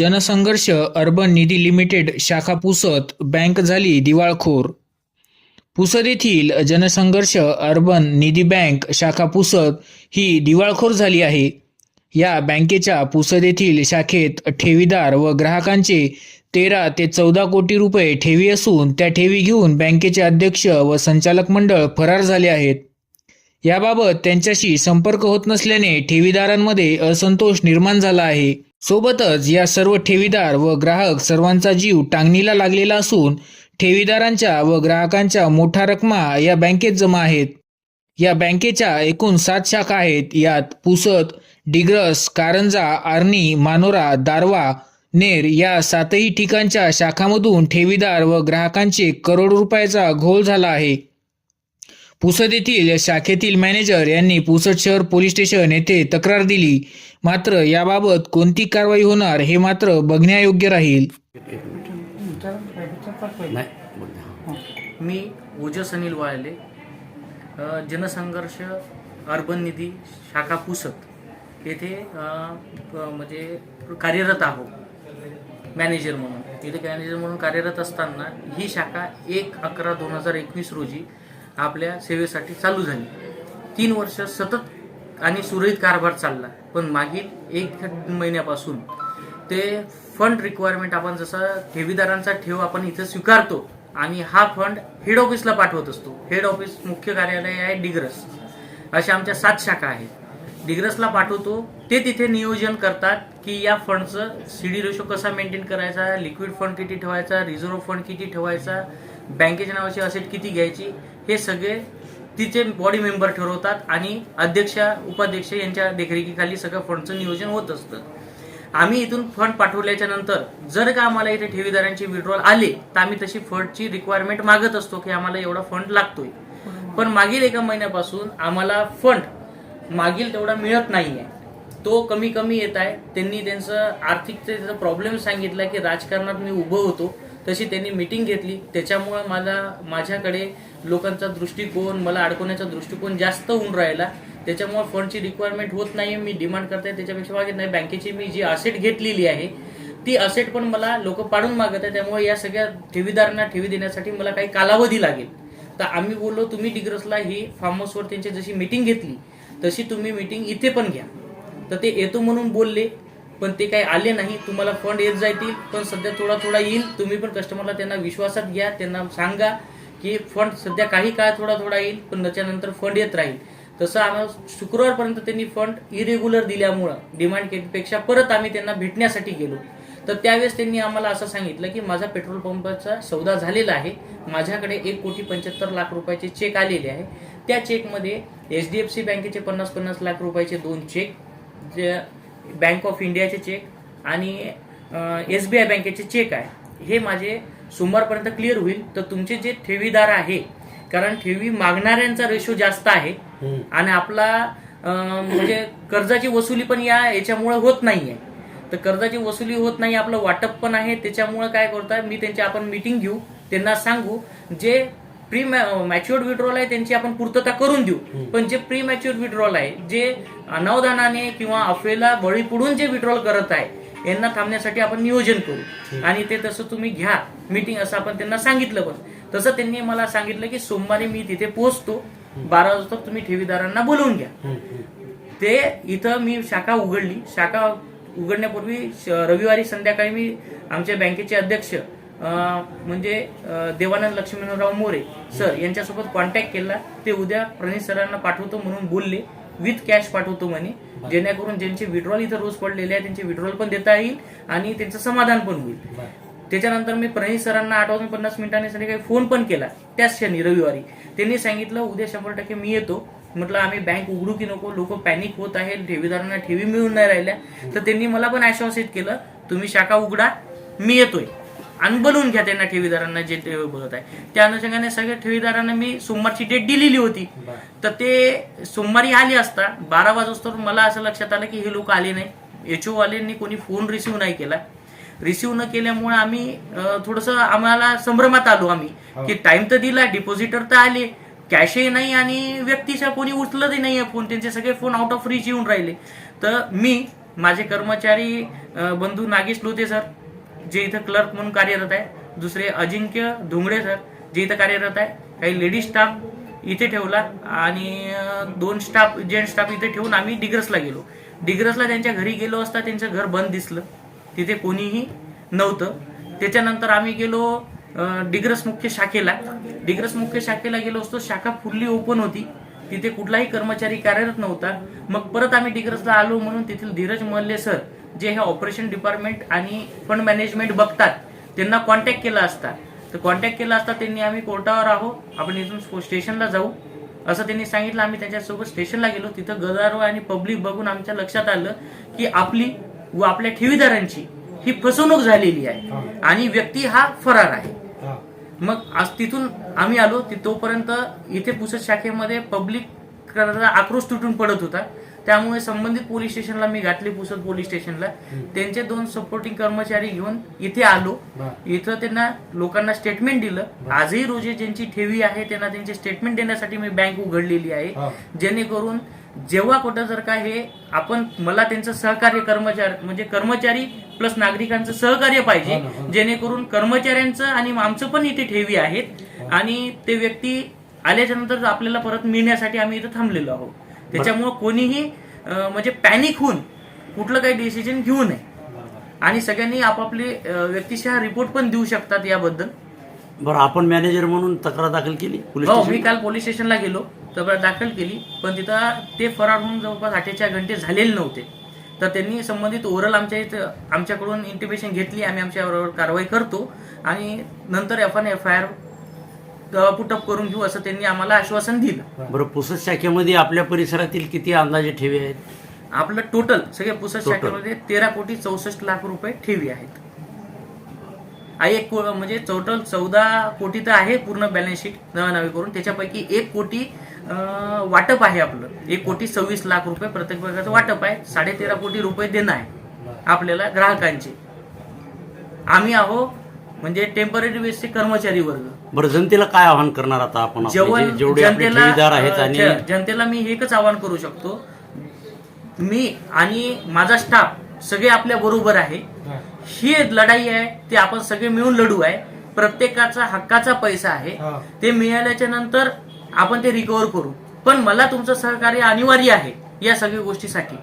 जनसंघर्ष अर्बन निधी लिमिटेड शाखा पुसत बँक झाली दिवाळखोर. पुसद येथील जनसंघर्ष अर्बन निधी बँक शाखा पुसत ही दिवाळखोर झाली आहे. या बँकेच्या पुसद येथील शाखेत ठेवीदार व ग्राहकांचे तेरा ते चौदा कोटी रुपये ठेवी असून त्या ठेवी घेऊन बँकेचे अध्यक्ष व संचालक मंडळ फरार झाले आहेत. याबाबत त्यांच्याशी संपर्क होत नसल्याने ठेवीदारांमध्ये असंतोष निर्माण झाला आहे. सोबतच या सर्व ठेवीदार व ग्राहक सर्वांचा जीव टांगणीला लागलेला असून ठेवीदारांच्या व ग्राहकांच्या मोठ्या रकमा या बँकेत जमा आहेत. या बँकेच्या एकूण सात शाखा आहेत. यात पुसद डिग्रस कारंजा आर्णी मानोरा दारवा नेर या सातही ठिकाणच्या शाखामधून ठेवीदार व ग्राहकांचे करोड रुपयाचा घोळ झाला आहे. पुसद येथील शाखेतील मॅनेजर यांनी पुसद शहर पोलीस स्टेशन येथे तक्रार दिली. मात्र याबाबत कोणती कारवाई होणार हे मात्र बघण्यायोग्य राहील. मी ओजा अनिल वाळले जनसंघर्ष अर्बन निधी शाखा पुसत येथे म्हणजे कार्यरत आहो. मॅनेजर म्हणून. इथे मॅनेजर म्हणून कार्यरत असताना ही शाखा एक अकरा दोन हजार एकवीस रोजी आपल्या सेवेसाठी चालू झाली. तीन वर्ष सतत आणि सुरळीत कारभार चालला. पण मागील एक महिन्यापासून ते फंड रिक्वायरमेंट आपण जसं ठेवीदारांचा ठेव आपण इथं स्वीकारतो आणि हा फंड हेड ऑफिसला पाठवत असतो. हेड ऑफिस मुख्य कार्यालय आहे डिग्रस. अशा आमच्या सात शाखा आहेत. डिग्रसला पाठवतो. ते तिथे नियोजन करतात की या फंडचं सी डी रेशो कसा मेंटेन करायचा लिक्विड फंड किती ठेवायचा रिझर्व्ह फंड किती ठेवायचा बँकेच्या नावाची असेट किती घ्यायची हे सगळे तिचे बॉडी मेंबर ठरवतात आणि अध्यक्ष उपाध्यक्ष यांच्या देखरेखीखाली सगळं फंडचं नियोजन होत असतं. आम्ही इथून फंड पाठवल्याच्या नंतर जर का आम्हाला इथे ठेवीदारांची विड्रॉल आले तर आम्ही तशी फंडची रिक्वायरमेंट मागत असतो की आम्हाला एवढा फंड लागतोय. पण मागील एका महिन्यापासून आम्हाला फंड मागील तेवढा मिळत नाहीये. तो कमी कमी येत आहे. त्यांनी त्यांचं आर्थिक प्रॉब्लेम सांगितला की राजकारणात मी उभं होतो. तशी त्यांनी मिटिंग घेतली. त्याच्यामुळं मला माझ्याकडे लोकांचा दृष्टिकोन मला अडकवण्याचा दृष्टिकोन जास्त होऊन राहिला. त्याच्यामुळे फंडची रिक्वायरमेंट होत नाही मी डिमांड करते त्याच्यापेक्षा मागत नाही. बँकेची मी जी असेट घेतलेली आहे ती असेट पण मला लोक पाडून मागत आहे त्यामुळे या सगळ्या ठेवीदारांना ठेवी देण्यासाठी मला काही कालावधी लागेल. तर आम्ही बोललो तुम्ही डिग्रसला ही फार्म हाऊसवर त्यांची जशी मिटिंग घेतली तशी तुम्ही मिटिंग इथे पण घ्या. तर ते येतो म्हणून बोलले. पण ते काही आले नाही तुम्हाला फंड येत जातील पण सध्या थोडा थोडा येईल. तुम्ही पण कस्टमरला त्यांना विश्वासात घ्या त्यांना सांगा की फंड सध्या काही काळ थोडा थोडा येईल पण त्याच्यानंतर फंड येत राहील. तसं आम्हाला शुक्रवारपर्यंत त्यांनी फंड इरेग्युलर दिल्यामुळं डिमांड केपेक्षा परत आम्ही त्यांना भेटण्यासाठी गेलो. तर त्यावेळेस त्यांनी आम्हाला असं सांगितलं की माझा पेट्रोल पंपाचा सौदा झालेला आहे. माझ्याकडे एक कोटी पंच्याहत्तर लाख रुपयाचे चेक आलेले आहे. त्या चेकमध्ये एच डी एफ सी बँकेचे पन्नास पन्नास लाख रुपयाचे दोन चेक जे बँक ऑफ इंडियाचे चेक आणि एस बी आय बँकेचे चेक आहे. हे माझे सोमवारपर्यंत क्लिअर होईल. तर तुमचे जे ठेवीदार आहे कारण ठेवी मागणाऱ्यांचा रेशो जास्त आहे आणि आपला म्हणजे कर्जाची वसुली पण या याच्यामुळे होत नाहीये. तर कर्जाची वसुली होत नाही आपलं वाटप पण आहे त्याच्यामुळे काय करताय मी त्यांची आपण मिटिंग घेऊ त्यांना सांगू जे प्री मॅच्युअर्ड विड्रॉल आहे त्यांची आपण पूर्तता करून देऊ. पण जे प्री मॅच्युअर्ड विड्रॉल आहे जे अनावधानाने किंवा अफवेला बळी पडून जे विड्रॉल करत आहे यांना थांबण्यासाठी आपण नियोजन करू. आणि ते तसं तुम्ही घ्या. मीटिंग असं आपण त्यांना सांगितलं पण. तसं त्यांनी मला सांगितलं की सोमवारी मी तिथे पोहोचतो. बारा वाजता तुम्ही ठेवीदारांना बोलवून घ्या. ते इथं मी शाखा उघडली. शाखा उघडण्यापूर्वी रविवारी संध्याकाळी मी आमच्या बँकेचे अध्यक्ष म्हणजे देवानंद लक्ष्मणराव मोरे सर यांच्यासोबत कॉन्टॅक्ट केला. ते उद्या प्रणित सरांना पाठवतो म्हणून बोलले. विथ कॅश पाठवतो म्हणे. जेणेकरून ज्यांचे विड्रॉल इथं रोज पडलेले आहे त्यांचे विड्रॉल पण देता येईल आणि त्यांचं समाधान पण होईल. त्याच्यानंतर मी प्रणित सरांना आठ वाजून पन्नास मिनिटांनी काही फोन पण केला. त्याच क्षणी रविवारी. त्यांनी सांगितलं उद्या शंभर टक्के मी येतो. म्हटलं आम्ही बँक उघडू की नको? लोक पॅनिक होत आहे ठेवीदारांना ठेवी मिळून नाही राहिल्या. तर त्यांनी मला पण आश्वासित केलं तुम्ही शाखा उघडा मी येतोय. आणि बोलवून घ्या त्यांना ठेवीदारांना जे ते बोलत आहे. त्या अनुषंगाने सगळ्या ठेवीदारांना मी सोमवारची डेट दिलेली होती. तर ते सोमवारी आले असता बारा वाजता मला असं लक्षात आलं की हे लोक आले नाही. एच ओ वाल्यांनी कोणी फोन रिसिव्ह नाही केला. रिसिव्ह न केल्यामुळे आम्ही थोडस आम्हाला संभ्रमात आलो आम्ही. की टाइम तर दिला डिपॉझिटर तर आले. कॅशही नाही आणि व्यक्तीच्या कोणी उचलतही नाहीये फोन त्यांचे सगळे फोन आउट ऑफ रीच येऊन राहिले. तर मी माझे कर्मचारी बंधू नागेश लोते सर जे इथं क्लर्क म्हणून कार्यरत आहे. दुसरे अजिंक्य धुंगडे सर जे इथं कार्यरत आहे. काही लेडीज स्टाफ इथे ठेवला आणि दोन स्टाफ जेंट स्टाफ इथे ठेवून आम्ही डिग्रसला गेलो. डिग्रसला त्यांच्या घरी गेलो असता त्यांचं घर बंद दिसलं. तिथे कोणीही नव्हतं. त्याच्यानंतर आम्ही गेलो डिग्रस मुख्य शाखेला. डिग्रस मुख्य शाखेला गेलो असतो. शाखा फुल्ली ओपन होती. तिथे कुठलाही कर्मचारी कार्यरत नव्हता. मग परत आम्ही डिग्रसला आलो म्हणून तेथील धीरज मल्ले सर जे हे ऑपरेशन डिपार्टमेंट आणि फंड मॅनेजमेंट बघतात त्यांना कॉन्टॅक्ट केला असता. तर कॉन्टॅक्ट केला असता त्यांनी आम्ही कोर्टावर आहो आपण इथून स्टेशनला जाऊ. असं त्यांनी सांगितलं. आम्ही त्याच्यासोबत स्टेशनला गेलो. तिथं गदारो आणि पब्लिक बघून आमच्या लक्षात आलं की आपली व आपल्या ठेवीदारांची ही फसवणूक झालेली आहे. आणि व्यक्ती हा फरार आहे. मग आज तिथून आम्ही आलो. ती तोपर्यंत इथे पुसद शाखेमध्ये पब्लिक आक्रोश तुटून पडत होता. त्यामुळे संबंधित पोलीस स्टेशनला मी घातली पुसद पोलीस स्टेशनला. त्यांचे दोन सपोर्टिंग कर्मचारी घेऊन इथे आलो. इथं त्यांना लोकांना स्टेटमेंट दिलं. आजही रोजी ज्यांची ठेवी आहे त्यांना त्यांचे स्टेटमेंट देण्यासाठी मी बँक उघडलेली आहे. जेणेकरून जेव्हा कुठं जर का हे आपण मला त्यांचं सहकार्य कर्मचारी म्हणजे कर्मचारी प्लस नागरिकांचं सहकार्य पाहिजे. जेणेकरून कर्मचाऱ्यांचं आणि आमचं पण इथे ठेवी आहेत. आणि ते व्यक्ती आल्याच्यानंतर आपल्याला परत मिळण्यासाठी आम्ही इथं थांबलेलो आहोत. त्याच्यामुळं कोणीही म्हणजे पॅनिक होऊन कुठलं काही डिसिजन घेऊ नये. आणि सगळ्यांनी आपापले व्यक्तिशः रिपोर्ट पण देऊ शकतात याबद्दल. बरं आपण मॅनेजर म्हणून तक्रार दाखल केली? पोलीस हो मी काल पोलीस स्टेशनला गेलो तक्रार दाखल केली पण तिथं ते फरार होऊन जवळपास अठ्ठेचाळ घंटे झालेले नव्हते. तर त्यांनी संबंधित ओरल आमच्या इथं आमच्याकडून इंटिमेशन घेतली आम्ही आमच्याबरोबर कारवाई करतो. आणि नंतर F N F I R put up करून घेऊ असं त्यांनी आम्हाला आश्वासन दिलं. बरं पुसद शाखेमध्ये आपल्या परिसरातील किती अंदाजे ठेवी आहेत? आपलं टोटल सगळे पुसद Total. शाखेमध्ये तेरा कोटी चौसष्ट लाख रुपये ठेवी आहेत. एक को- म्हणजे टोटल चौदा कोटी तर आहे पूर्ण बॅलन्स शीट नवे नवे करून. त्याच्यापैकी एक कोटी अं, वाटप आहे आपलं. एक कोटी सव्वीस लाख रुपये प्रत्येक प्रकारचं वाटप आहे. साडे तेरा कोटी रुपये देणं आहे आपल्याला ग्राहकांचे. आम्ही आहो म्हणजे टेंपररी बेसचे कर्मचारी वर्ग. बरं जनतेला काय आवाहन करणार आता आपण आपले? जेवण जे- जेवढे आपले ठेवीदार आहेत अं, आणि ज- जनतेला मी एकच आवाहन करू शकतो. मी आणि माझा स्टाफ सगळे आपल्या बरोबर आहे. ही. लढाई आहे ती आपण सगळे मिळून लढू आहे. प्रत्येकाचा हक्काचा पैसा आहे. ते मिळाल्याच्या नंतर आपण ते रिकव्हर करू. पण मला तुमचं सहकार्य अनिवार्य आहे या सगळ्या गोष्टीसाठी.